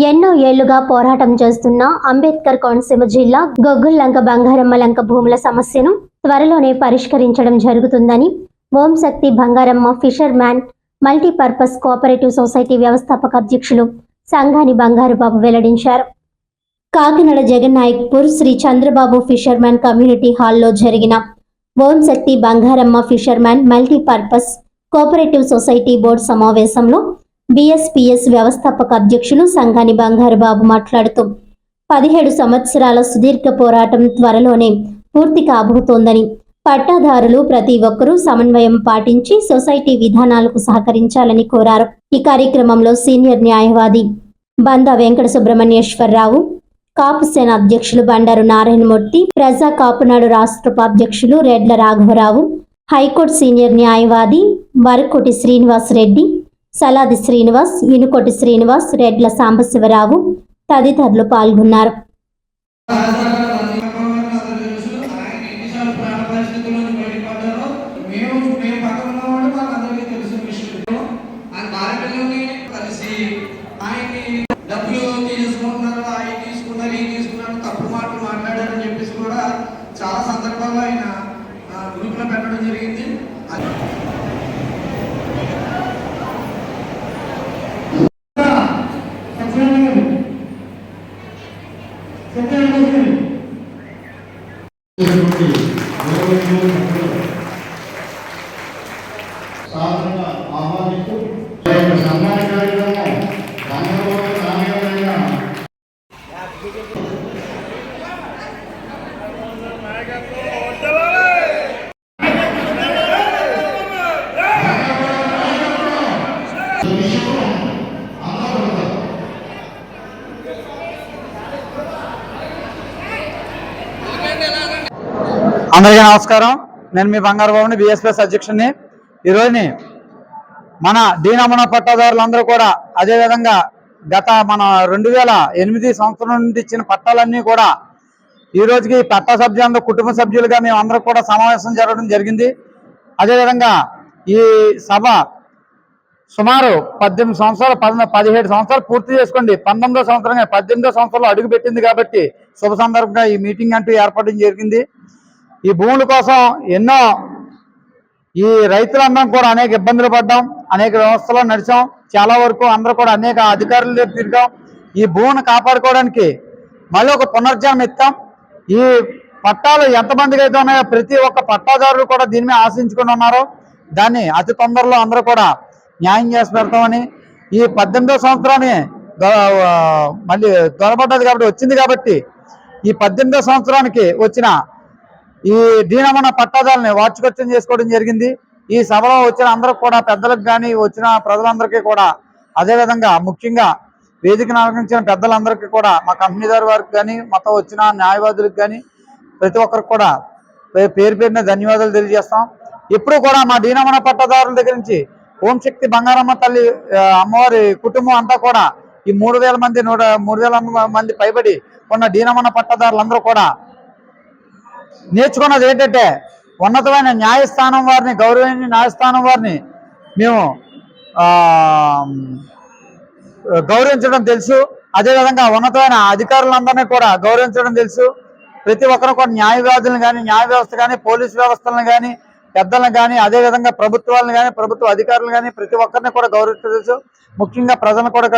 ఎన్నో ఏళ్ళుగా పోరాటం చేస్తున్న అంబేద్కర్ కోనసీమ జిల్లా గొగ్గుల్లంక బంగారమ్మలంక భూముల సమస్యను త్వరలోనే పరిష్కరించడం జరుగుతుందని Om Shakti Bangaramma fisherman multipurpose cooperative society వ్యవస్థాపక అధ్యక్షులు సంఘాని బంగారుబాబు వెల్లడించారు. కాకినాడ జగన్నాయక్పూర్ శ్రీ చంద్రబాబు ఫిషర్మ్యాన్ కమ్యూనిటీ హాల్లో జరిగిన Om Shakti Bangaramma fisherman multipurpose cooperative society board సమావేశంలో బీఎస్పీఎస్ వ్యవస్థాపక అధ్యక్షులు సంఘాని బంగారుబాబు మాట్లాడుతూ పదిహేడు సంవత్సరాల సుదీర్ఘ పోరాటం త్వరలోనే పూర్తి కాబోతోందని పట్టాదారులు ప్రతి ఒక్కరూ సమన్వయం పాటించి సొసైటీ విధానాలకు సహకరించాలని కోరారు. ఈ కార్యక్రమంలో సీనియర్ న్యాయవాది బంద వెంకట సుబ్రహ్మణ్యేశ్వరరావు కాపు సేన అధ్యక్షులు బండారు నారాయణమూర్తి ప్రజా కాపునాడు రాష్ట్ర ఉపాధ్యక్షులు రెడ్ల రాఘవరావు హైకోర్టు సీనియర్ న్యాయవాది వరకోటి శ్రీనివాస్ రెడ్డి సలాది శ్రీనివాస్ ఇనుకోటి శ్రీనివాస్ రెడ్ల సాంబశివరావు తదితరులు పాల్గొన్నారు. డబ్బులు తీసుకుంటున్నారు ఆయన తీసుకున్నారు ఈ తీసుకున్నారు మాటలు మాట్లాడారని చెప్పేసి కూడా చాలా సందర్భాల్లో ఆయన గ్రూప్లో పెట్టడం జరిగింది. సాధారణ ఆహ్వానిస్తూ సన్మాన కార్యక్రమం బంగారు నాణ్యమైన అందరికీ నమస్కారం. నేను మీ బంగారు బాబుని బిఎస్పిఎస్ అధ్యక్షుడిని. ఈ రోజుని మన నమూనా పట్టాదారులందరూ కూడా అదేవిధంగా గత మన రెండు వేల ఎనిమిది సంవత్సరం నుండి ఇచ్చిన పట్టాలన్నీ కూడా ఈ రోజుకి పట్టా సభ్యులందరూ కుటుంబ సభ్యులుగా మేము అందరూ కూడా సమావేశం జరగడం జరిగింది. అదేవిధంగా ఈ సభ సుమారు పద్దెనిమిది సంవత్సరాలు పద పదిహేడు సంవత్సరాలు పూర్తి చేసుకోండి. పంతొమ్మిదో సంవత్సరంగా పద్దెనిమిదో సంవత్సరంలో అడుగు పెట్టింది కాబట్టి శుభ సందర్భంగా ఈ మీటింగ్ అంటూ ఏర్పడడం జరిగింది. ఈ భూముల కోసం ఎన్నో ఈ రైతులందరం కూడా అనేక ఇబ్బందులు పడ్డాం అనేక వ్యవస్థలో నడిచాం. చాలా వరకు అందరూ కూడా అనేక అధికారుల దగ్గర తిరిగాం. ఈ భూమిని కాపాడుకోవడానికి మళ్ళీ ఒక పునర్జన్మ ఇస్తాం. ఈ పట్టాలు ఎంతమందికి అయితే ఉన్నాయో ప్రతి ఒక్క పట్టాదారులు కూడా దీని మీద ఆశించుకుని ఉన్నారు. దాన్ని అతి తొందరలో అందరూ కూడా న్యాయం చేసి పెడతామని ఈ పద్దెనిమిదో సంవత్సరాన్ని మళ్ళీ దొరబడ్డది కాబట్టి వచ్చింది కాబట్టి ఈ పద్దెనిమిదో సంవత్సరానికి వచ్చిన ఈ దీనమన పట్టాదారుని వార్షికోత్సవం చేసుకోవడం జరిగింది. ఈ సభలో వచ్చిన అందరికి కూడా పెద్దలకు కానీ వచ్చిన ప్రజలందరికీ కూడా అదేవిధంగా ముఖ్యంగా వేదికను అలంకరించిన పెద్దలందరికీ కూడా మా కంపెనీదారు వారికి కానీ మొత్తం వచ్చిన న్యాయవాదులకు కానీ ప్రతి ఒక్కరికి కూడా పేరు పేరున ధన్యవాదాలు తెలియజేస్తాం. ఇప్పుడు కూడా మా దీనమన పట్టదారుల దగ్గర నుంచి ఓంశక్తి బంగారమ్మ తల్లి అమ్మవారి కుటుంబం అంతా కూడా ఈ మూడు వేల మంది నూట మూడు వేల మంది పైబడి ఉన్న దీనమన పట్టదారులందరూ కూడా నేర్చుకున్నది ఏంటంటే ఉన్నతమైన న్యాయస్థానం వారిని గౌరవమైన న్యాయస్థానం వారిని మేము గౌరవించడం తెలుసు. అదేవిధంగా ఉన్నతమైన అధికారులందరినీ కూడా గౌరవించడం తెలుసు. ప్రతి ఒక్కరు కూడా న్యాయవాదులను కానీ న్యాయ వ్యవస్థ కానీ పోలీస్ వ్యవస్థలను కానీ పెద్దలను కానీ అదేవిధంగా ప్రభుత్వాలను కానీ ప్రభుత్వ అధికారులు కానీ ప్రతి ఒక్కరిని కూడా గౌరవించడం తెలుసు. ముఖ్యంగా ప్రజలను కూడా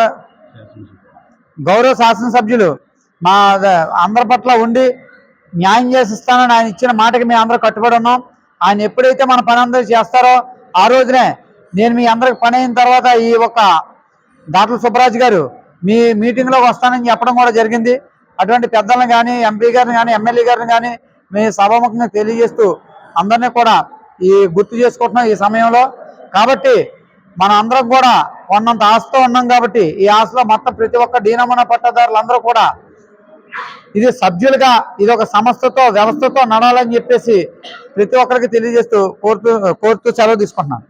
గౌరవ శాసనసభ్యులు మా అందరి పట్ల ఉండి న్యాయం చేసిస్తానని ఆయన ఇచ్చిన మాటకి మేము అందరూ కట్టుబడి ఉన్నాం. ఆయన ఎప్పుడైతే మన పని అందరూ చేస్తారో ఆ రోజునే నేను మీ అందరికి పని అయిన తర్వాత ఈ ఒక దాటల సుబ్బరాజు గారు మీ మీటింగ్లోకి వస్తానని చెప్పడం కూడా జరిగింది. అటువంటి పెద్దలను కానీ ఎంపీ గారిని కానీ ఎమ్మెల్యే గారిని కానీ మీ సభాముఖంగా తెలియజేస్తూ అందరినీ కూడా ఈ గుర్తు చేసుకుంటున్నాం ఈ సమయంలో. కాబట్టి మన అందరం కూడా ఉన్నంత ఆశతో ఉన్నాం కాబట్టి ఈ ఆశలో మొత్తం ప్రతి ఒక్క డీనమన పట్టదారులందరూ కూడా ఇది సభ్యులుగా ఇది ఒక సంస్థతో వ్యవస్థతో నడాలని చెప్పేసి ప్రతి ఒక్కరికి తెలియజేస్తూ కోరుతూ కోరుతూ సెలవు తీసుకుంటున్నాను.